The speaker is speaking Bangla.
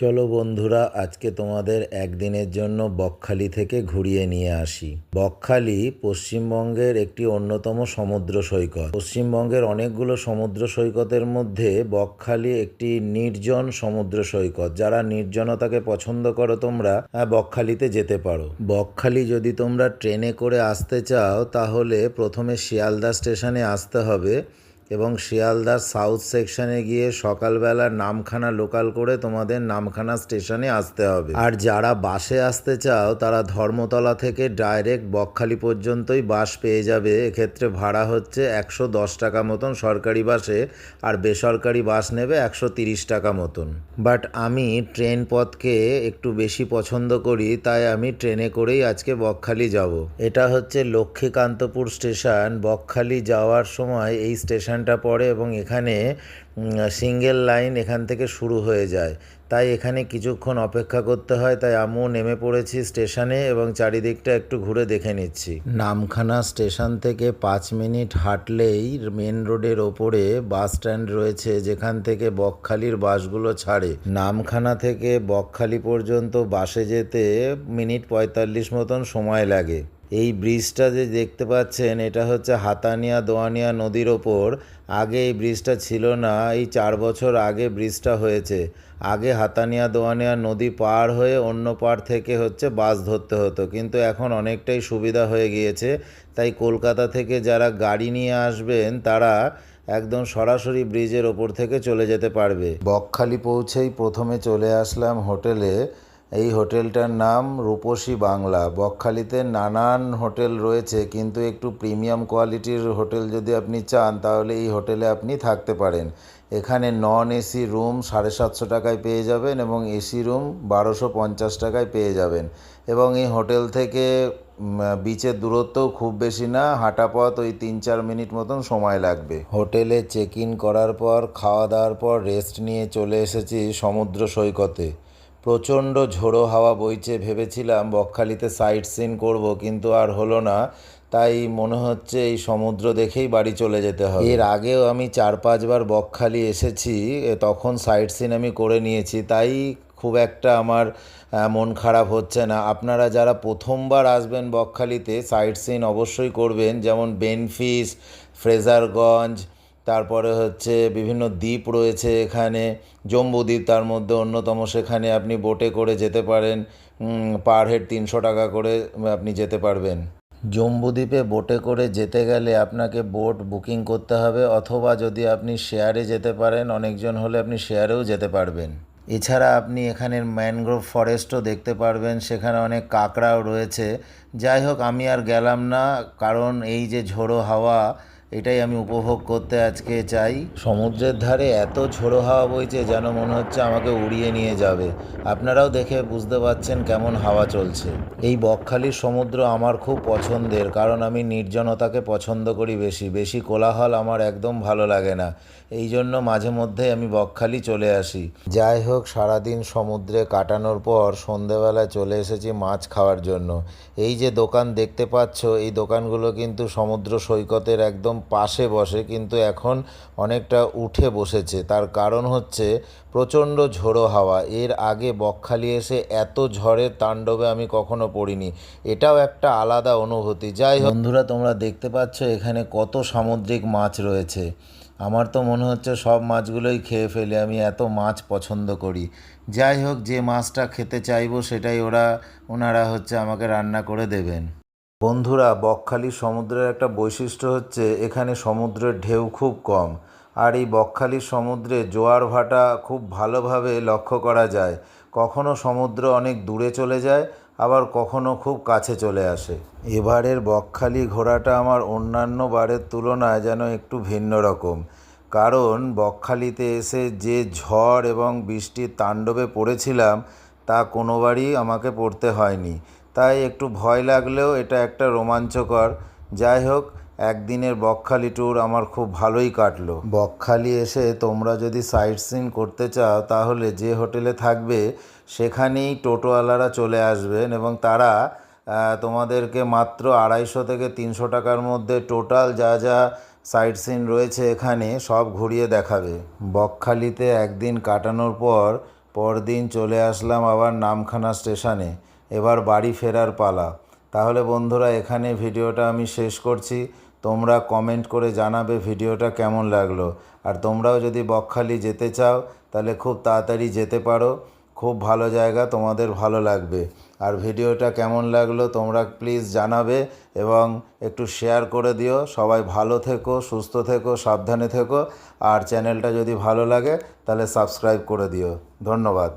চলো বন্ধুরা, আজকে তোমাদের একদিনের জন্য বকখালি থেকে ঘুরিয়ে নিয়ে আসি। বকখালি পশ্চিমবঙ্গের একটি অন্যতম সমুদ্র সৈকত। পশ্চিমবঙ্গের অনেকগুলো সমুদ্র সৈকতের মধ্যে বকখালি একটি নির্জন সমুদ্র সৈকত। যারা নির্জনতাকে পছন্দ করো তোমরা বকখালিতে যেতে পারো। বকখালি যদি তোমরা ট্রেনে করে আসতে চাও, তাহলে প্রথমে শিয়ালদা স্টেশনে আসতে হবে। এবং শিয়ালদার সাউথ সেকশনে গিয়ে সকালবেলা নামখানা লোকাল করে তোমাদের নামখানা স্টেশনে আসতে হবে। আর যারা বাসে আসতে চাও, তারা ধর্মতলা থেকে ডাইরেক্ট বকখালি পর্যন্তই বাস পেয়ে যাবে। এক্ষেত্রে ভাড়া হচ্ছে একশো দশ টাকা মতন সরকারি বাসে আর বেসরকারি বাস নেবে একশো তিরিশ টাকা মতন। বাট আমি ট্রেন পথকে একটু বেশি পছন্দ করি, তাই আমি ট্রেনে করেই আজকে বকখালি যাব। এটা হচ্ছে লক্ষ্মীকান্তপুর স্টেশন। বকখালি যাওয়ার সময় এই স্টেশনটা পড়ে এবং এখানে সিঙ্গেল লাইন এখান থেকে শুরু হয়ে যায়। তাই এখানে কিছুক্ষণ অপেক্ষা করতে হয়। তাই আমিও নেমে পড়েছি স্টেশনে এবং চারিদিকটা একটু ঘুরে দেখে নিচ্ছি। নামখানা স্টেশন থেকে পাঁচ মিনিট হাঁটলেই মেন রোডের ওপরে বাস স্ট্যান্ড রয়েছে, যেখান থেকে বকখালির বাসগুলো ছাড়ে। নামখানা থেকে বকখালি পর্যন্ত বাসে যেতে মিনিট পঁয়তাল্লিশ মতন সময় লাগে। এই ব্রিজটা যে দেখতে পাচ্ছেন, এটা হচ্ছে হাতানিয়া দোয়ানিয়া নদীর ওপর। আগে এই ব্রিজটা ছিল না, এই চার বছর আগে ব্রিজটা হয়েছে। আগে হাতানিয়া দোয়ানিয়া নদী পার হয়ে অন্য পার থেকে হচ্ছে বাস ধরতে হতো, কিন্তু এখন অনেকটাই সুবিধা হয়ে গিয়েছে। তাই কলকাতা থেকে যারা গাড়ি নিয়ে আসবেন, তারা একদম সরাসরি ব্রিজের ওপর থেকে চলে যেতে পারবে। বকখালি পৌঁছেই প্রথমে চলে আসলাম হোটেলে। এই হোটেলটার নাম রূপসী বাংলা। বকখালিতে নানান হোটেল রয়েছে, কিন্তু একটু প্রিমিয়াম কোয়ালিটির হোটেল যদি আপনি চান, তাহলে এই হোটেলে আপনি থাকতে পারেন। এখানে নন এসি রুম সাড়ে সাতশো টাকায় পেয়ে যাবেন এবং এসি রুম বারোশো পঞ্চাশ টাকায় পেয়ে যাবেন। এবং এই হোটেল থেকে বিচের দূরত্বও খুব বেশি না, হাঁটা পথ ওই তিন চার মিনিট মতন সময় লাগবে। হোটেলে চেক ইন করার পর, খাওয়া দাওয়ার পর রেস্ট নিয়ে চলে এসেছি সমুদ্র সৈকতে। প্রচণ্ড ঝোড়ো হাওয়া বইছে, ভেবেছিলাম বকখালিতে সাইট সিন করব, কিন্তু আর হলো না। তাই মনে হচ্ছে এই সমুদ্র দেখেই বাড়ি চলে যেতে হবে। এর আগেও আমি চার পাঁচবার বকখালি এসেছি তখন সাইট সিন আমি করে নিয়েছি, তাই খুব একটা আমার মন খারাপ হচ্ছে না। আপনারা যারা প্রথমবার আসবেন বকখালিতে সাইট সিন অবশ্যই করবেন, যেমন বেনফিস, ফ্রেজারগঞ্জ তারপরে হচ্ছে বিভিন্ন দ্বীপ রয়েছে এখানে। জম্বুদ্বীপ তার মধ্যে অন্যতম, সেখানে আপনি বোটে করে যেতে পারেন। পার হেড তিনশো টাকা করে আপনি যেতে পারবেন। জম্বুদ্বীপে বোটে করে যেতে গেলে আপনাকে বোট বুকিং করতে হবে, অথবা যদি আপনি শেয়ারে যেতে পারেন, অনেকজন হলে আপনি শেয়ারেও যেতে পারবেন। এছাড়া আপনি এখানের ম্যানগ্রোভ ফরেস্টও দেখতে পারবেন, সেখানে অনেক কাঁকড়াও রয়েছে। যাই হোক, আমি আর গেলাম না, কারণ এই যে ঝোড়ো হাওয়া এটাই আমি উপভোগ করতে আজকে চাই। সমুদ্রের ধারে এত ঝোড়ো হাওয়া বইছে যেন মনে হচ্ছে আমাকে উড়িয়ে নিয়ে যাবে। আপনারাও দেখে বুঝতে পারছেন কেমন হাওয়া চলছে। এই বকখালির সমুদ্র আমার খুব পছন্দের, কারণ আমি নির্জনতাকে পছন্দ করি বেশি। বেশি কোলাহল আমার একদম ভালো লাগে না। এই জন্য মাঝে মধ্যে আমি বকখালি চলে আসি। যাই হোক, সারাদিন সমুদ্রে কাটানোর পর সন্ধেবেলায় চলে এসেছি মাছ খাওয়ার জন্য। এই যে দোকান দেখতে পাচ্ছ, এই দোকানগুলো কিন্তু সমুদ্র সৈকতের একদম পাশে বসে কিন্তু এখন অনেকটা উঠে বসেছে। তার কারণ হচ্ছে প্রচণ্ড ঝোড়ো হাওয়া। এর আগে বকখালি এসে এত ঝড়ের তাণ্ডবে আমি কখনো পড়িনি। এটাও একটা আলাদা অনুভূতি। যাই হোক, বন্ধুরা, তোমরা দেখতে পাচ্ছ এখানে কত সামুদ্রিক মাছ রয়েছে। আমার তো মনে হচ্ছে সব মাছগুলোই খেয়ে ফেলে, আমি এত মাছ পছন্দ করি। যাই হোক, যে মাছটা খেতে চাইব সেটাই ওরা, ওনারা হচ্ছে আমাকে রান্না করে দেবেন। বন্ধুরা, বকখালি সমুদ্রের একটা বৈশিষ্ট্য হচ্ছে এখানে সমুদ্রের ঢেউ খুব কম। আর এই বকখালির সমুদ্রে জোয়ার ভাটা খুব ভালোভাবে লক্ষ্য করা যায়। কখনো সমুদ্র অনেক দূরে চলে যায়, আবার কখনো খুব কাছে চলে আসে। এবারের বকখালি ঘোরাটা আমার অন্যান্য বারের তুলনায় যেন একটু ভিন্ন রকম। কারণ বকখালিতে এসে যে ঝড় এবং বৃষ্টির তাণ্ডবে পড়েছিলাম, তা কোনোবারই আমাকে পড়তে হয়নি। তাই একটু ভয় লাগলেও এটা একটা রোমাঞ্চকর। যাই হোক, একদিনের বকখালি ট্যুর আমার খুব ভালোই কাটলো। বকখালি এসে তোমরা যদি সাইট সিন করতে চাও, তাহলে যে হোটেলে থাকবে, সেখানেই টোটোওয়ালারা চলে আসবেন এবং তারা তোমাদেরকে মাত্র আড়াইশো থেকে তিনশো টাকার মধ্যে টোটাল যা যা সাইট সিন রয়েছে এখানে সব ঘুরিয়ে দেখাবে। বকখালিতে একদিন কাটানোর পর, পরদিন চলে আসলাম আবার নামখানা স্টেশনে। এবার বাড়ি ফেরার পালা। তাহলে বন্ধুরা, এখানে ভিডিওটা আমি শেষ করছি। তোমরা কমেন্ট করে জানাবে ভিডিওটা কেমন লাগল। আর তোমরাও যদি বকখালি যেতে চাও, তাহলে খুব তাড়াতাড়ি যেতে পারো। খুব ভালো জায়গা, তোমাদের ভালো লাগবে। আর ভিডিওটা কেমন লাগল, তোমরা প্লিজ জানাবে এবং একটু শেয়ার করে দিও। সবাই ভালো থেকো, সুস্থ থেকো, সাবধানে থেকো। আর চ্যানেলটা যদি ভালো লাগে, তাহলে সাবস্ক্রাইব করে দিও। ধন্যবাদ।